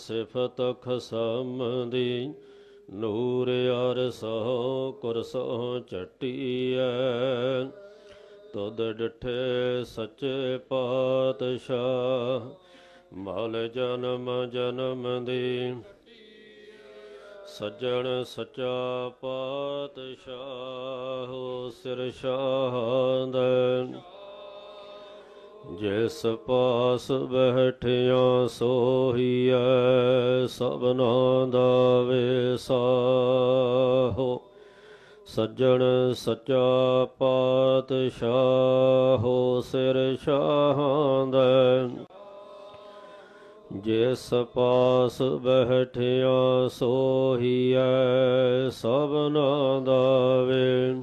ਸਿਫਤ ਖਸਮ ਦੀ ਨੂਰ ਅਰਸੋ ਕੁਰਸੋ ਚਟੀਐ। ਤੁਧ ਡਿਠੇ ਸੱਚੇ ਪਾਤਸ਼ਾਹ, ਮਲ ਜਨਮ ਜਨਮ ਦੀ। ਸੱਜਣ ਸੱਚਾ ਪਾਤਸ਼ਾਹ, ਸਿਰ ਸ਼ਾਹਦ ਜਿਸ ਪਾਸ ਬੈਠਿਆ ਸੋਹੀਐ, ਸਭਨਾ ਦਾ ਵੇਸਾਹੋ ਸੱਜਣ ਸੱਚਾ ਪਾਤਸ਼ਾਹੋ ਸਿਰ ਸ਼ਾਹਦ ਜਿਸ ਪਾਸ ਬੈਠਿਆ ਸੋਹੀਐ, ਸਭਨਾ ਦਾ ਵੇ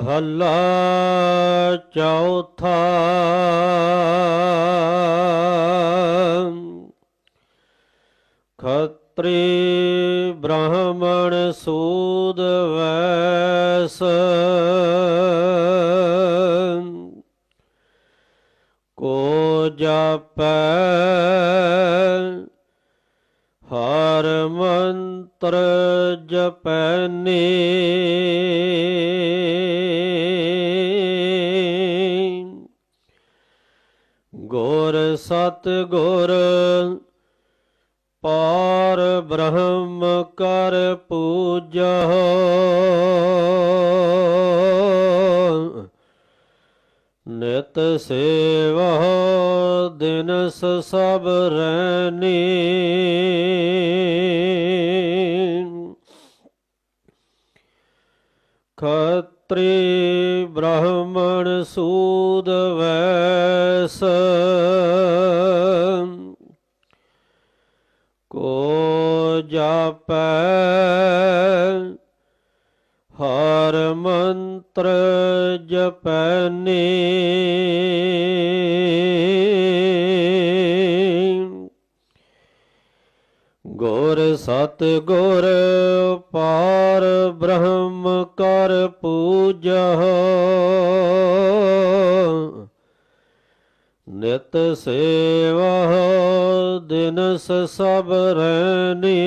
ਮਹੱਲਾ ਚੌਥਾ। ਖਤਰੀ ਬ੍ਰਾਹਮਣ ਸੂਦ ਵੈਸ। ਕੋ ਜਾਪੈ ਹਰ ਮੰਤਰ ਜਪੈਨੀ। ਗੁਰ ਸਤ ਗੁਰ ਪਾਰ ਬ੍ਰਹਮ ਕਰ ਪੂਜਾ ਨਿਤ ਸੇਵਾ ਦਿਨਸ ਸਭ ਰੈਨੀ ਖਤਰੀ ਬ੍ਰਾਹਮਣ ਸੂਦ ਵੈਸ ਕੋ ਜਾਪੈ ਹਰ ਮੰਤਰ ਜਪੈਨੀ ਗੁਰ ਸਤ ਗੁਰ ਪਾਰ ਬ੍ਰਹਮ ਕਰ ਪੂਜਾ। ਨਿਤ ਸੇਵਾ ਦਿਨਸ ਸਭ ਰੈਨੀ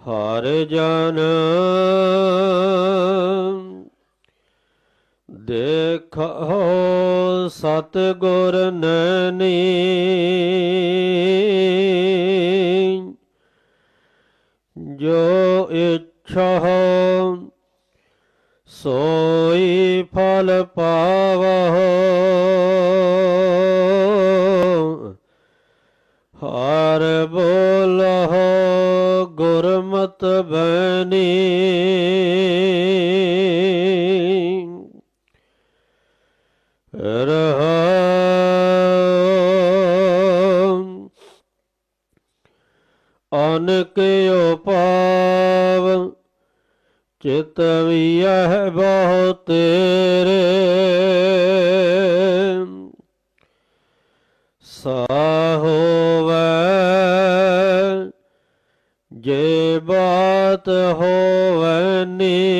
ਹਰ ਜਨ ਦੇਖੋ ਸਤ ਗੁਰ ਨੈਣੀ ਜੋ ਇੱਛਾ ਸੋਈ ਫਲ ਪਾਵਹੁ ਗੁਰਮਤਿ ਬੈਣੀ। ਰਹਾ ਅਨਕ ਉਪਾਵ ਚਿਤ ਵਿਯਹ ਬਹੁ ਤੇਰੇ। ਸਾਹੋਵੈ ਬਾਤ ਹੋਵਨੀ।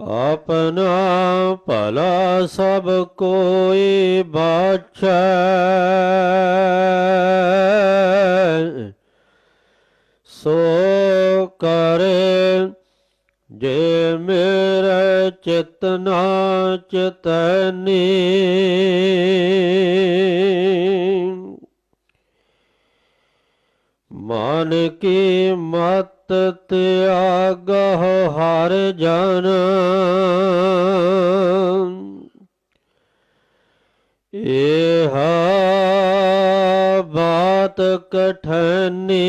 ਆਪਣਾ ਭਲਾ ਸਭ ਕੋਈ ਬਾਛੈ। ਸੋ ਕਰੇ ਜੇ ਮੇਰੇ ਚਿਤ ਚਤਨੀ। ਮਨ ਕੀ ਮਤ ਤਿਆਗ ਹਰ ਜਨ। ਇਹ ਬਾਤ ਕਠਨੀ।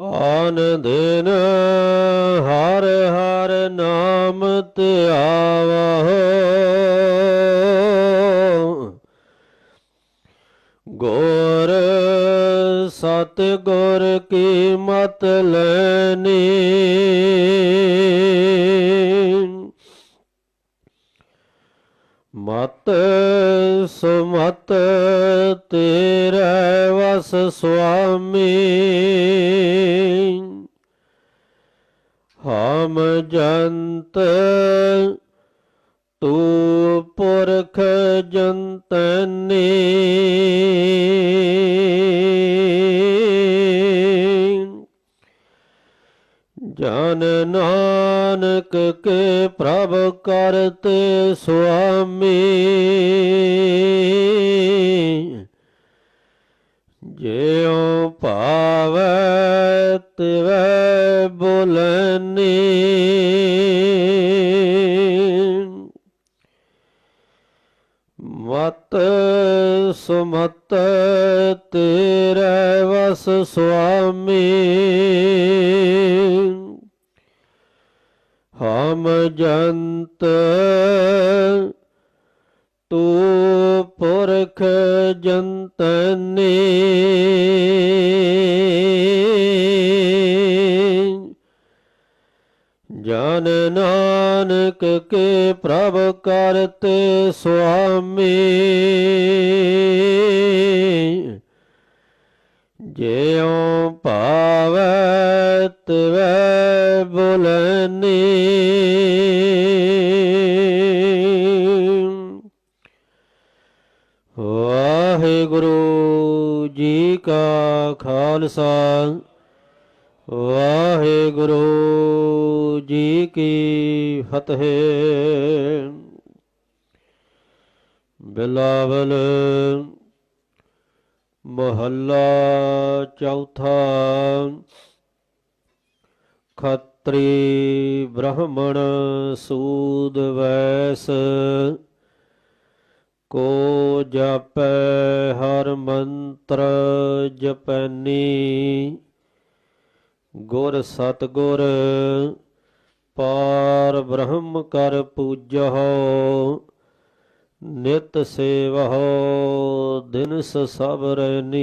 ਆਨੰਦ ਹਰ ਹਰ ਨਾਮ ਧਿਆਵਹੁ ਗੋਰ ਸਤ ਗੁਰ ਕੀ ਮਤ ਲੈਨੀ? ਮਤ ਸੁਮਤ ਤੇਰੇ ਵਸ ਸੁਆਮੀ। ਹਮ ਜੰਤ ਤੂੰ ਪੁਰਖ ਜੰਤਨੀ ਜਨ ਨਾਨਕ ਕੇ ਪ੍ਰਭ ਕਰਤੇ ਸੁਆਮੀ ਜਿਉ ਭਾਵੈ ਤਿਵੈ ਬੋਲਨੀ ਮਤ ਸੁਮਤ ਤੇਰੇ ਵਸ ਸੁਆਮੀ। ਹਮ ਜੰਤ ਤੂੰ ਪੁਰਖ ਜੰਤਨੀ। ਜਨ ਨਾਨਕ ਕੇ ਪ੍ਰਭ ਕਰਤੇ ਸੁਆਮੀ। ਜਿਉ ਭਾਵੈ ਤਿਵੈ ਬੋਲਨੀ। ਵਾਹਿਗੁਰੂ ਜੀ ਕਾ ਖਾਲਸਾ। ਵਾਹਿਗੁਰੂ ਜੀ ਕੀ ਫਤਿਹ? ਬਿਲਾਵਲ ਮਹੱਲਾ ਚੌਥਾ ਖੱਤਰੀ ਬ੍ਰਾਹਮਣ ਸੂਦ ਵੈਸ ਕੋ ਜਪੈ ਹਰ ਮੰਤਰ ਜਪੈਨੀ ਗੁਰ ਸਤਗੁਰ ਪਾਰ ਬ੍ਰਹਮ ਕਰ ਪੂਜਹੁ ਨਿਤ ਸੇਵਹੁ ਦਿਨ ਸਬਰਨੀ